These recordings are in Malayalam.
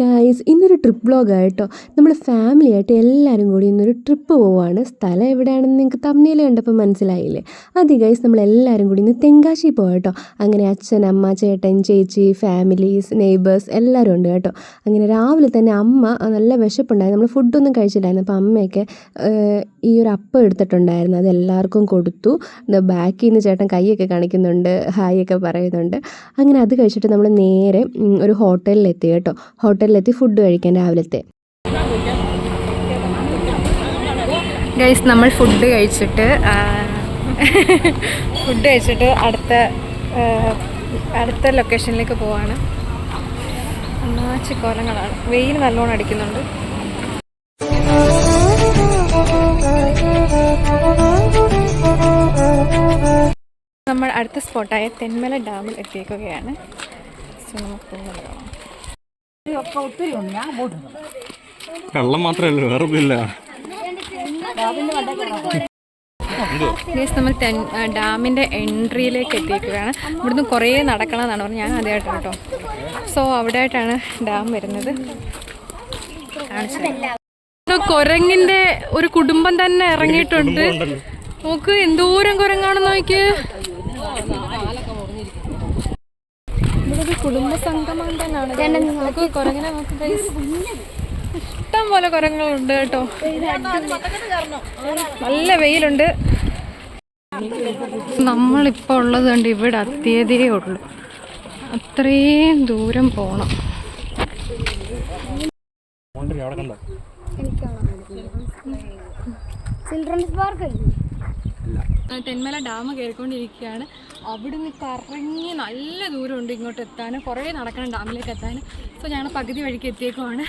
ഗായ്സ് ഇന്നൊരു ട്രിപ്പ് ബ്ലോഗായിട്ടോ നമ്മൾ ഫാമിലി ആയിട്ട് എല്ലാവരും കൂടി ഇന്നൊരു ട്രിപ്പ് പോവാണ്. സ്ഥലം എവിടെയാണെന്ന് നിങ്ങൾക്ക് തമ്മിൽ കണ്ടപ്പോൾ മനസ്സിലായില്ലേ? അതെ ഗൈസ് നമ്മൾ എല്ലാവരും കൂടി ഇന്ന് തെങ്കാശി പോവാട്ടോ അങ്ങനെ അച്ഛൻ അമ്മ ചേട്ടൻ ചേച്ചി ഫാമിലീസ് നെയ്ബേഴ്സ് എല്ലാവരും ഉണ്ട് കേട്ടോ. അങ്ങനെ രാവിലെ തന്നെ അമ്മ നല്ല വിശപ്പുണ്ടായിരുന്നു. നമ്മൾ ഫുഡൊന്നും കഴിച്ചില്ലായിരുന്നു. അപ്പോൾ അമ്മയൊക്കെ ഈ ഒരു അപ്പം എടുത്തിട്ടുണ്ടായിരുന്നു. അത് എല്ലാവർക്കും കൊടുത്തു. ബാക്കിൽ നിന്ന് ചേട്ടൻ കൈയൊക്കെ കാണിക്കുന്നുണ്ട്. ഹായ് ഒക്കെ പറയുന്നുണ്ട്. അങ്ങനെ അത് കഴിച്ചിട്ട് നമ്മൾ നേരെ ഒരു ഹോട്ടലിലെത്തി കേട്ടോ. ഹോട്ടലിലെത്തി ഫുഡ് കഴിക്കാൻ രാവിലത്തെ. ഗൈസ് നമ്മൾ ഫുഡ് കഴിച്ചിട്ട് ഫുഡ് കഴിച്ചിട്ട് അടുത്ത അടുത്ത ലൊക്കേഷനിലേക്ക് പോവാണ്. കോലങ്ങളാണ് വെയിൽ നല്ലോണം അടിക്കുന്നുണ്ട്. നമ്മൾ അടുത്ത സ്പോട്ടായ തെന്മല ഡാമിൽ എത്തിയേക്കുകയാണ് സോ നമുക്ക് കാണാം വെള്ളം മാത്രമല്ല വേറെ ഒന്നുമില്ല നമ്മൾ ഡാമിന്റെ എൻട്രിയിലേക്ക് എത്തിയിരിക്കുകയാണ്. ഇവിടുന്ന് കുറേ നടക്കണമെന്നാണ് പറഞ്ഞത്. ഞാൻ ആദ്യമായിട്ട് കേട്ടോ. സോ അവിടെ ആയിട്ടാണ് ഡാം വരുന്നത്. കുരങ്ങിന്റെ ഒരു കുടുംബം തന്നെ ഇറങ്ങിയിട്ടുണ്ട്. നോക്ക് എന്തോരം കുരങ്ങാണെന്ന് നോക്ക് ഇതൊരു കുടുംബ സംഗമം തന്നെയാണ് നോക്ക് കുരങ്ങിനെ guys. ഇഷ്ടം പോലെ കുരങ്ങളുണ്ട് കേട്ടോ. നല്ല വെയിലുണ്ട്. നമ്മളിപ്പോൾ ഉള്ളത് കണ്ട് ഇവിടെ എത്തിയതേ ഉള്ളൂ. അത്രയും ദൂരം പോണം. അവിടെ കണ്ടോ ചിൽഡ്രൻസ് പാർക്ക് തെന്മല ഡാം കയറിക്കൊണ്ടിരിക്കുകയാണ്. അവിടുന്ന് കറങ്ങി നല്ല ദൂരമുണ്ട് ഇങ്ങോട്ട് എത്താൻ. കുറേ നടക്കണം ഡാമിലേക്ക് എത്താൻ. സോ ഞങ്ങൾ പകുതി വഴിക്ക് എത്തിയേക്കുവാണ്.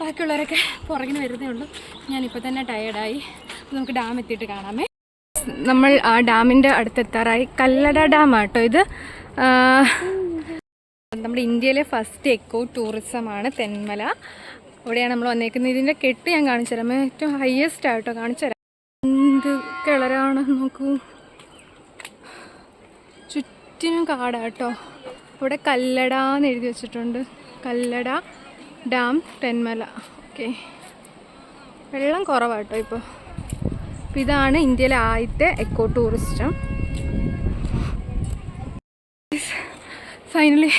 ബാക്കിയുള്ളവരൊക്കെ പുറകിന് വരുന്നേ ഉള്ളൂ. ഞാനിപ്പോൾ തന്നെ ടയേർഡായി നമുക്ക് ഡാം എത്തിയിട്ട് കാണാമേ. നമ്മൾ ആ ഡാമിന്റെ അടുത്തെത്താറായി കല്ലട ഡാമാട്ടോ ഇത്. നമ്മുടെ ഇന്ത്യയിലെ ഫസ്റ്റ് എക്കോ ടൂറിസമാണ് തെന്മല. അവിടെയാണ് നമ്മൾ വന്നേക്കുന്നത്. ഇതിന്റെ കെട്ട് ഞാൻ കാണിച്ചു തരാം ഏറ്റവും ഹയസ്റ്റ് ആയിട്ടോ കാണിച്ചു തരാം എന്ത് കിളരാണ് നോക്കൂ. ചുറ്റിനും കാടാട്ടോ. ഇവിടെ കല്ലട എന്ന് എഴുതി വെച്ചിട്ടുണ്ട്. കല്ലട ഡാം തെന്മല. ഓക്കെ വെള്ളം കുറവാട്ടോ ഇപ്പോൾ അപ്പം ഇതാണ് ഇന്ത്യയിലെ ആദ്യത്തെ എക്കോ ടൂറിസ്റ്റം ഫൈനലി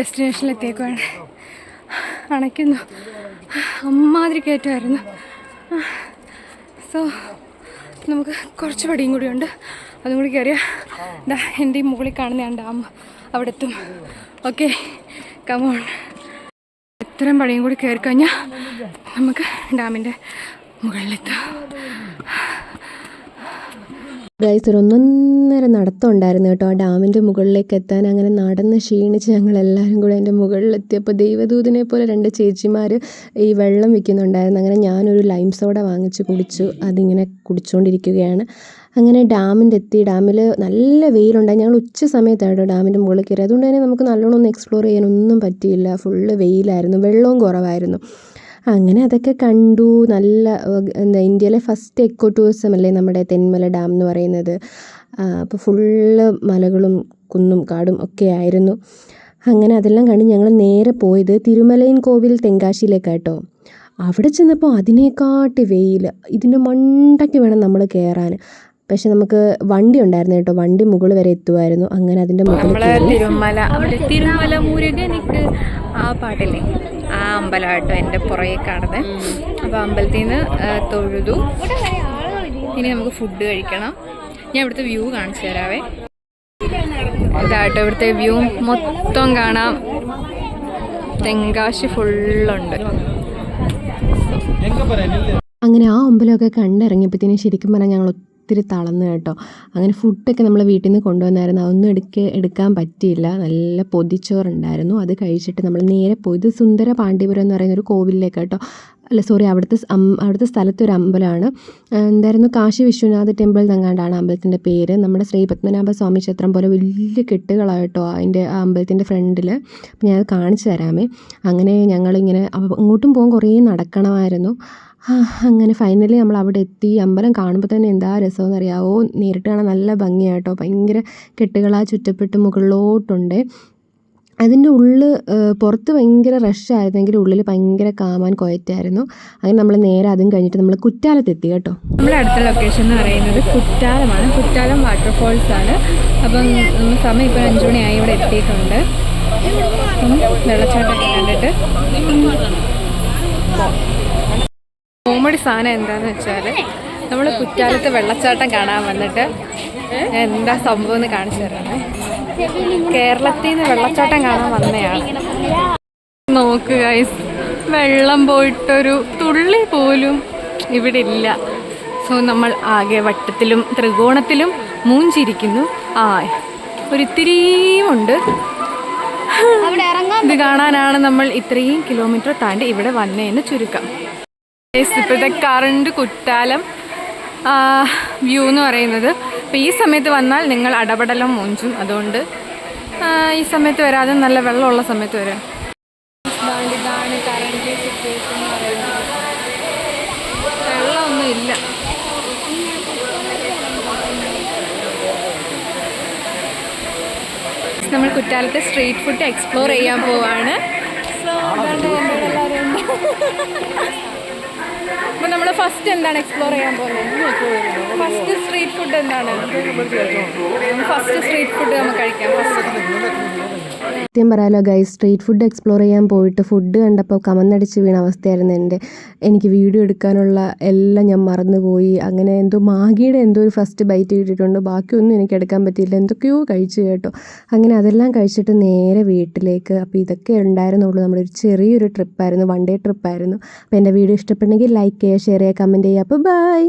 ഡെസ്റ്റിനേഷനിൽ എത്തിയേക്കുവാണ്. അണയ്ക്കുന്നു. അമ്മാതിരി കയറ്റമായിരുന്നു. സോ നമുക്ക് കുറച്ച് പടിയും കൂടിയുണ്ട് അതും കൂടി കയറിയാൽ ദാ എന്റെ ഈ മുകളിൽ കാണുന്ന ഡാം അവിടെ എത്തും. ഓക്കെ കമോൺ ഇത്രയും പഴയും കൂടി കയറി കഴിഞ്ഞാൽ നമുക്ക് ഡാമിന്റെ മുകളിലെത്താം. ഗൈസ് ഒരു ഒന്നൊന്നര നടത്തം ഉണ്ടായിരുന്നു കേട്ടോ ആ ഡാമിന്റെ മുകളിലേക്ക് എത്താൻ. അങ്ങനെ നടന്ന് ക്ഷീണിച്ച് ഞങ്ങൾ എല്ലാവരും കൂടെ അതിന്റെ മുകളിലെത്തിയപ്പോൾ ദൈവദൂതിനെ പോലെ രണ്ട് ചേച്ചിമാർ ഈ വെള്ളം വിൽക്കുന്നുണ്ടായിരുന്നു അങ്ങനെ ഞാനൊരു ലൈം സോഡ വാങ്ങിച്ച് കുടിച്ചു. അതിങ്ങനെ കുടിച്ചുകൊണ്ടിരിക്കുകയാണ് അങ്ങനെ ഡാമിന്റെ എത്തി ഡാമിൽ നല്ല വെയിലുണ്ടായി. ഞങ്ങൾ ഉച്ച സമയത്തായിട്ടോ ഡാമിന്റെ മുകളിൽ കയറി അതുകൊണ്ട് തന്നെ നമുക്ക് നല്ലോണം ഒന്ന് എക്സ്പ്ലോർ ചെയ്യാനൊന്നും പറ്റിയില്ല. ഫുള്ള് വെയിലായിരുന്നു. വെള്ളവും കുറവായിരുന്നു. അങ്ങനെ അതൊക്കെ കണ്ടു. നല്ല എന്താ ഇന്ത്യയിലെ ഫസ്റ്റ് എക്കോ ടൂറിസം അല്ലേ നമ്മുടെ തെന്മല ഡാം എന്ന് പറയുന്നത്. അപ്പോൾ ഫുള്ള് മലകളും കുന്നും കാടും ഒക്കെ ആയിരുന്നു. അങ്ങനെ അതെല്ലാം കണ്ട് ഞങ്ങൾ നേരെ പോയത് തിരുമലയിൻ കോവിൽ തെങ്കാശിയിലേക്കാട്ടോ. അവിടെ ചെന്നപ്പോൾ അതിനേക്കാട്ട് വെയിൽ ഇതിന്റെ മണ്ടയ്ക്ക് വേണം നമ്മൾ കയറാൻ. പക്ഷെ നമുക്ക് വണ്ടി ഉണ്ടായിരുന്നു കേട്ടോ. വണ്ടി മുകളിൽ വരെ എത്തുമായിരുന്നു. അങ്ങനെ അതിന്റെ തിരുമല അവിടെ തിരുമല മുരുകനിക്ക് ആ പാട്ടില്ലേ? ആ അമ്പലമായിട്ടോ എന്റെ പുറകെ കാണുന്നത് അപ്പോൾ അമ്പലത്തിൽ നിന്ന് തൊഴുതു. ഇനി നമുക്ക് ഫുഡ് കഴിക്കണം. ഞാൻ ഇവിടുത്തെ വ്യൂ കാണിച്ചു തരാവേ. ഇതായിട്ടോ ഇവിടുത്തെ വ്യൂ മൊത്തം കാണാം. തെങ്കാശി ഫുള്ളുണ്ട്. അങ്ങനെ ആ അമ്പലമൊക്കെ കണ്ടിറങ്ങിയപ്പോഴത്തേനും ശരിക്കും പറഞ്ഞാൽ ഞങ്ങൾ ഒത്തിരി തളർന്നു കേട്ടോ. അങ്ങനെ ഫുഡൊക്കെ നമ്മൾ വീട്ടിൽ നിന്ന് കൊണ്ടുവന്നായിരുന്നു. അതൊന്നും എടുക്ക എടുക്കാൻ പറ്റിയില്ല. നല്ല പൊതിച്ചോറുണ്ടായിരുന്നു. അത് കഴിച്ചിട്ട് നമ്മൾ നേരെ പോയി. പോയത് സുന്ദര പാണ്ഡ്യപുരം എന്ന് പറയുന്ന ഒരു കോവിലിലേക്ക് കേട്ടോ. അല്ല സോറി അവിടുത്തെ അവിടുത്തെ സ്ഥലത്തെ ഒരു അമ്പലമാണ്. എന്തായിരുന്നു? കാശി വിശ്വനാഥ ടെമ്പിൾ തങ്ങാണ്ടാണ് അമ്പലത്തിന്റെ പേര്. നമ്മുടെ ശ്രീ പത്മനാഭ സ്വാമി ക്ഷേത്രം പോലെ വലിയ കെട്ടുകളായിട്ടോ അതിന്റെ ആ അമ്പലത്തിന്റെ ഫ്രണ്ടിൽ അപ്പം ഞാൻ അത് കാണിച്ചു തരാമേ. അങ്ങനെ ഞങ്ങളിങ്ങനെ അങ്ങോട്ടും പോകാൻ കുറേ നടക്കണമായിരുന്നു. അങ്ങനെ ഫൈനലി നമ്മൾ അവിടെ എത്തി. അമ്പലം കാണുമ്പോൾ തന്നെ എന്താ രസമെന്ന് അറിയാമോ നേരിട്ട് കാണാൻ നല്ല ഭംഗിയാട്ടോ. ഭയങ്കര കെട്ടുകളാ ചുറ്റപ്പെട്ട് മുകളിലോട്ടുണ്ട്. അതിന്റെ ഉള്ളിൽ പുറത്ത് ഭയങ്കര റഷ് ആയിരുന്നെങ്കിൽ ഉള്ളിൽ ഭയങ്കര കാമാൻ കൊയറ്റായിരുന്നു അങ്ങനെ നമ്മൾ നേരെ അതും കഴിഞ്ഞിട്ട് നമ്മൾ കുറ്റാലത്തെത്തി കേട്ടോ. നമ്മുടെ അടുത്ത ലൊക്കേഷൻ എന്ന് പറയുന്നത് കുറ്റാലമാണ്. കുറ്റാലം വാട്ടർഫോൾസ് ആണ്. അപ്പം സമയം ഇപ്പോൾ അഞ്ചു മണിയായി ഇവിടെ എത്തിയിട്ടുണ്ട്. വെള്ളച്ചാട്ടം കണ്ടിട്ട്. കോമഡി സാധനം എന്താന്ന് വെച്ചാൽ നമ്മൾ കുറ്റാലത്ത് വെള്ളച്ചാട്ടം കാണാൻ വന്നിട്ട് എന്താ സംഭവം എന്ന് കാണിച്ചു തരാമേ. കേരളത്തിൽ നിന്ന് വെള്ളച്ചാട്ടം കാണാൻ വന്നയാണ് നോക്കുക ഗൈസ് വെള്ളം പോയിട്ടൊരു തുള്ളി പോലും ഇവിടെ ഇല്ല. സോ നമ്മൾ ആകെ വട്ടത്തിലും ത്രികോണത്തിലും മൂഞ്ചിരിക്കുന്നു. ആ ഒരിത്തിരിയും ഉണ്ട്. ഇത് കാണാനാണ് നമ്മൾ ഇത്രയും കിലോമീറ്റർ താണ്ടി ഇവിടെ വന്നതെന്ന് ചുരുക്കം. ഇപ്പോഴത്തെ കറണ്ട് കുറ്റാലം വ്യൂ എന്ന് പറയുന്നത്. അപ്പോൾ ഈ സമയത്ത് വന്നാൽ നിങ്ങൾ അടപടലം മൂഞ്ചും. അതുകൊണ്ട് ഈ സമയത്ത് വരാതെ നല്ല വെള്ളമുള്ള സമയത്ത് വരാം. ഇതാണ് കറണ്ട് സിറ്റുവേഷൻ എന്ന് പറയുന്നത്. വെള്ളമൊന്നും ഇല്ല. നമ്മൾ കുറ്റാലത്തെ സ്ട്രീറ്റ് ഫുഡ് എക്സ്പ്ലോർ ചെയ്യാൻ പോവാണ്. സോ എല്ലാവരും. അപ്പോൾ നമ്മൾ ഫസ്റ്റ് എന്താണ് എക്സ്പ്ലോർ ചെയ്യാൻ പോകുന്നത്? ഫസ്റ്റ് സ്ട്രീറ്റ് ഫുഡ് എന്താണ്? ഫസ്റ്റ് സ്ട്രീറ്റ് ഫുഡ് നമുക്ക് കഴിക്കാം. ഫസ്റ്റ് സത്യം പറയാലോ ഗൈസ് സ്ട്രീറ്റ് ഫുഡ് എക്സ്പ്ലോർ ചെയ്യാൻ പോയിട്ട് ഫുഡ് കണ്ടപ്പോൾ കമന്നടിച്ച് വീണ അവസ്ഥയായിരുന്നു എന്റെ. എനിക്ക് വീഡിയോ എടുക്കാനുള്ള എല്ലാം ഞാൻ മറന്നുപോയി. അങ്ങനെ എന്തോ മാഗിയുടെ എന്തോ ഒരു ഫസ്റ്റ് ബൈറ്റ് കിട്ടിയിട്ടുണ്ട്. ബാക്കിയൊന്നും എനിക്ക് എടുക്കാൻ പറ്റിയില്ല. എന്തൊക്കെയോ കഴിച്ചു കേട്ടോ. അങ്ങനെ അതെല്ലാം കഴിച്ചിട്ട് നേരെ വീട്ടിലേക്ക്. അപ്പോൾ ഇതൊക്കെ ഉണ്ടായിരുന്നുള്ളൂ. നമ്മുടെ ഒരു ചെറിയൊരു ട്രിപ്പായിരുന്നു വൺ ഡേ ട്രിപ്പായിരുന്നു അപ്പോൾ എന്റെ വീഡിയോ ഇഷ്ടപ്പെട്ടെങ്കിൽ ലൈക്ക് ചെയ്യുക ഷെയർ ചെയ്യുക കമന്റ് ചെയ്യുക. അപ്പോൾ ബൈ